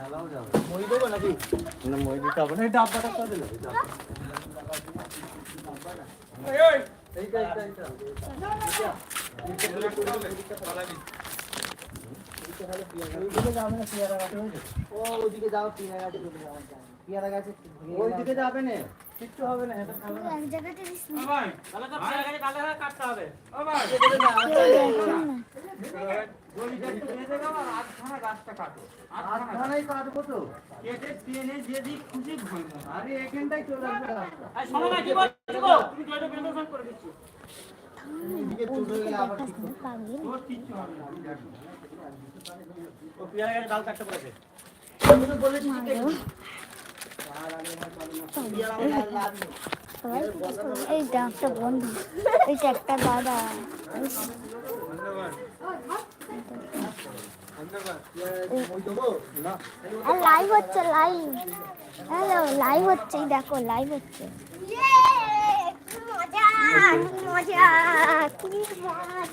খেলাও যাবে। মই দেবো নাকি? না মই দিতে হবে না। এই ডাব্বাটা করে দিলে। এই এইটা এইটা এইটা ওইদিকে ও যাও পেয়ারা গাছে চলে যাও পেয়ারা গাছে ওইদিকে যাবে না কিচ্ছু হবে না এটা খেলা এক জায়গাতে দিস না তাহলে তো পেয়ারা গাছে কাটলে হয় কাটতে হবে কেউ দেখেন না আটখানাই কাটবো তো কেটে টেনে যে দিক খুশি ভাঙবো আরে এখানটাই চলে আসবে রাস্তা শোনো না কি বলছো তুমি জয়টা বেন্দন করে দিচ্ছি। এইটা একটা বন্ধু এইটা একটা দাদা লাইভ হচ্ছে লাইভ হ্যালো লাইভ হচ্ছে দেখো লাইভ হচ্ছে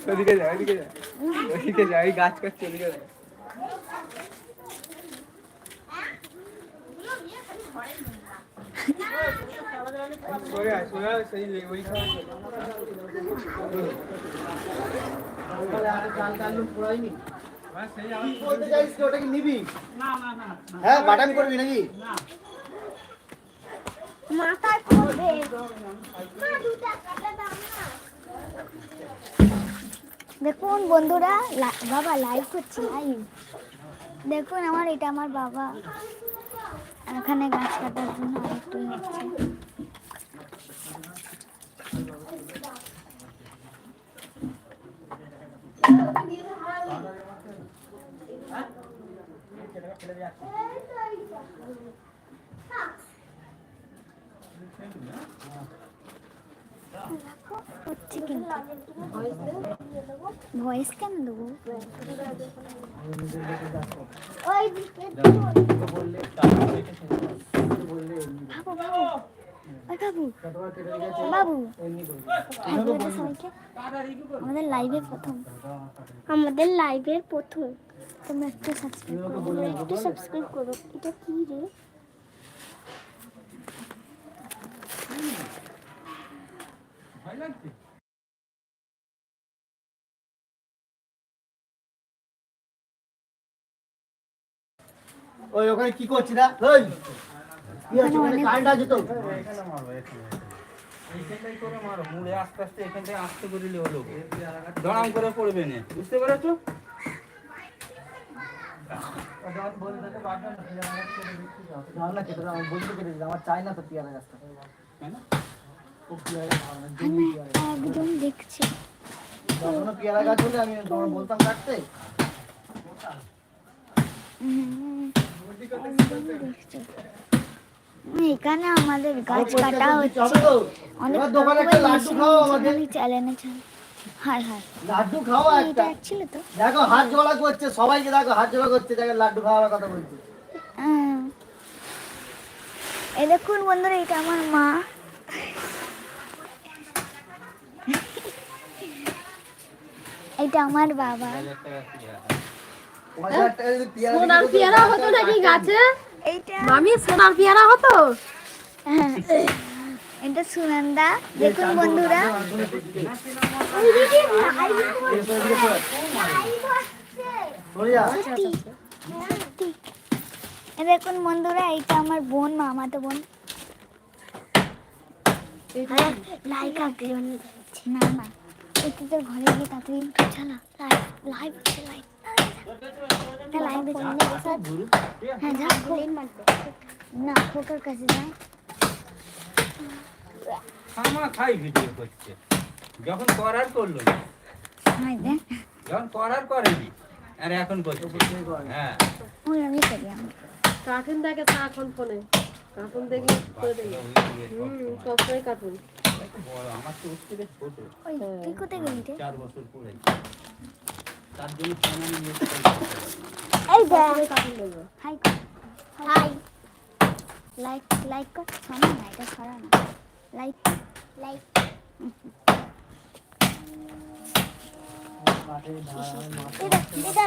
ওদিকে যা ওদিকে যা ওদিকে যা এই গাছ কাটছে ওদিকে যা সরে আয় সরে আয় সেই ওই তাহলে আরে চাল চাল পুরাইনি সেই কি বলতে চাইছিস কি ওটা কি নিবি না। মাথায় পড়বে দেখুন বন্ধুরা বাবা লাইভ করছি লাইভ দেখুন আমার, এটা আমার বাবা। এখানে গাছ কাটার জন্য আরেকটু হচ্ছে। ভয়েস কেন দেবো? বাবু বাবু। বাবু। আমাদের লাইভে প্রথম। আমাদের লাইভের প্রথম। তোমরা একটু সাবস্ক্রাইব করো একটু সাবস্ক্রাইব করো। এটা কি রে? ওই ওখানে কি করছিস না ওই কি আছে ওখানে কারেন্ট আছে তো এখানে মারো এখানে এইখানটাই করে মারো মুড়ে আস্তে আস্তে এখানটায় আস্তে করিলে হলো দড়াম করে পড়বে না বুঝতে পেরেছ জান না খেতে দাও, আমি বলতে পেরেছি আমার চাই না তো পেয়ারা গাছটা ভালো না। একদম দেখছি। যখনও পেয়ারা গাছ হলে আমি তোমার বলতাম কাটতে? এখানে আমাদের গাছ কাটা হচ্ছে। অনেক দোকানে একটা লাড্ডু খাও আমাকে চ্যালেঞ্জ হায় হায়। লাড্ডু খাও একটা। ছিল তো। দেখো হাত জোড়া করছে সবাইকে দেখো হাত জোড়া করছে দেখো লাড্ডু খাওয়ার কথা বলছে। এই দেখুন বন্ধুরা এটা আমার মা। এটা আমার বাবা। পেয়ারা সোনার পেয়ারা হতো নাকি গাছে? মামি সোনার পেয়ারা হতো? হ্যাঁ, এটা সুনন্দা। দেখুন বন্ধুরা। দেখুন বন্ধুরা এইটা আমার বোন মামাতো বোন। লাইক আগ্রহণ না না একটু তোর ঘরে গিয়ে তাড়াতাড়ি চালা লাইভ লাইভ লাইভ লাইভ হ্যাঁ যা না খোকার কাছে যায় খামা খাই ভিডিও করছে। যখন করার করল। না হ্যাঁ দেখ। যখন করার করেনি আর এখন করছে। হ্যাঁ। ওই আমি করি আমি কার্টুন দেখে এখন ফোনে। কার্টুন দেখলে করে দেবে হুম সবসময় কার্টুন। আমার তো উঠতে বেশ ছোট। তুই কোথায় গেলি রে? চার বছর পরে তার জন্য ফোন আমি নিয়ে এই দেখ। হাই। হাই। লাইক লাইক কর। সামনে না এটা ছড়া না। Like like. এটা এটা